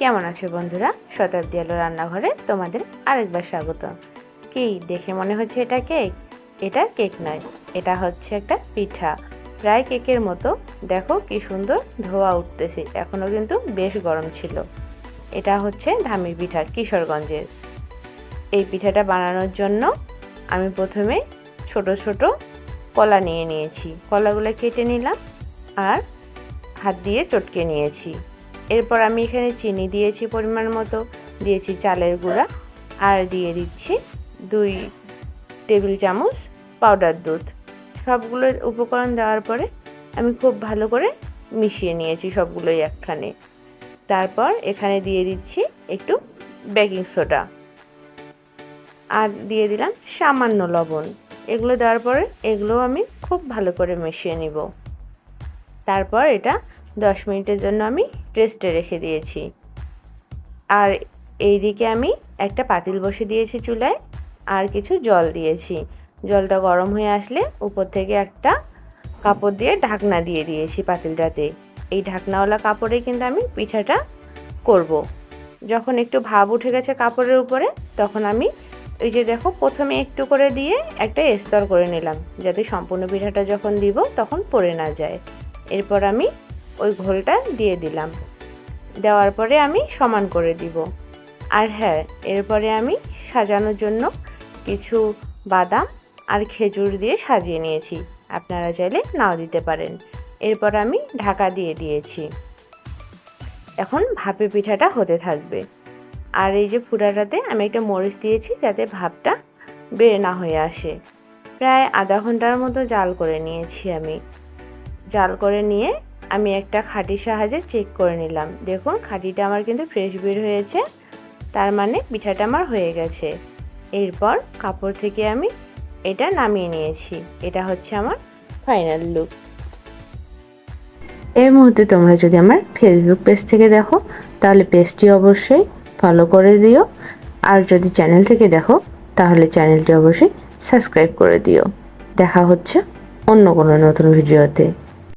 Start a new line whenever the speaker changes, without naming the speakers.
কেমন আছো বন্ধুরা? শতাব্দী আলো রান্নাঘরে তোমাদের আরেকবার স্বাগত। কি দেখে মনে হচ্ছে এটা কেক? এটা কেক নয়, এটা হচ্ছে একটা পিঠা। প্রায় কেকের মতো, দেখো কি সুন্দর ধোয়া উঠতেছে এখনও কিন্তু বেশ গরম ছিল। এটা হচ্ছে ধামি পিঠা কিশোরগঞ্জের। এই পিঠাটা বানানোর জন্য আমি প্রথমে ছোট ছোট কলা নিয়ে নিয়েছি। কলাগুলো কেটে নিলাম আর হাত দিয়ে চটকে নিয়েছি। এরপর আমি এখানে চিনি দিয়েছি পরিমাণ মতো, দিয়েছি চালের গুঁড়া, আর দিয়ে দিচ্ছি দুই টেবিল চামচ পাউডার দুধ। সবগুলো উপকরণ দেওয়ার পরে আমি খুব ভালো করে মিশিয়ে নিয়েছি সবগুলোই একখানে। তারপর এখানে দিয়ে দিচ্ছি একটু বেকিং সোডা আর দিয়ে দিলাম সামান্য লবণ। এগুলো দেওয়ার পরে এগুলো আমি খুব ভালো করে মিশিয়ে নিব। তারপর এটা দশ মিনিটের জন্য আমি রেস্টে রেখে দিয়েছি। আর এইদিকে আমি একটা পাতিল বসে দিয়েছি চুলায়, আর কিছু জল দিয়েছি। জলটা গরম হয়ে আসলে উপর থেকে একটা কাপড় দিয়ে ঢাকনা দিয়ে দিয়েছি পাতিলটাতে। এই ঢাকনাওয়ালা কাপড়ে কিন্তু আমি পিঠাটা করব। যখন একটু ভাব উঠে গেছে কাপড়ের উপরে, তখন আমি ওই যে দেখো প্রথমে একটু করে দিয়ে একটা স্তর করে নিলাম, যাতে সম্পূর্ণ পিঠাটা যখন দিব তখন পড়ে না যায়। এরপর আমি ওই ঘোলটা দিয়ে দিলাম। দেওয়ার পরে আমি সমান করে দিব। আর হ্যাঁ এরপরে আমি সাজানোর জন্য কিছু বাদাম আর খেজুর দিয়ে সাজিয়ে নিয়েছি। আপনারা চাইলে নাও দিতে পারেন। এরপর আমি ঢাকা দিয়ে দিয়েছি। এখন ভাপে পিঠাটা হতে থাকবে। আর এই যে ফুটাটাতে আমি একটা মরিচ দিয়েছি যাতে ভাপটা বের না হয়ে আসে। প্রায় আধা ঘণ্টার মতো জাল করে নিয়েছি আমি। জাল করে নিয়ে আমি একটা খাটির সাহায্যে চেক করে নিলাম। দেখুন, খাটিটা আমার কিন্তু ফ্রেশ বের হয়েছে। তার মানে পিঠাটা আমার হয়ে গেছে। এরপর কাপড় থেকে আমি এটা নামিয়ে নিয়েছি। এটা হচ্ছে আমার ফাইনাল লুক এর মুহূর্তে তোমরা যদি আমার ফেসবুক পেজ থেকে দেখো, তাহলে পেজটি অবশ্যই ফলো করে দিও। আর যদি চ্যানেল থেকে দেখো, তাহলে চ্যানেলটি অবশ্যই সাবস্ক্রাইব করে দিও। দেখা হচ্ছে অন্য কোনো নতুন ভিডিওতে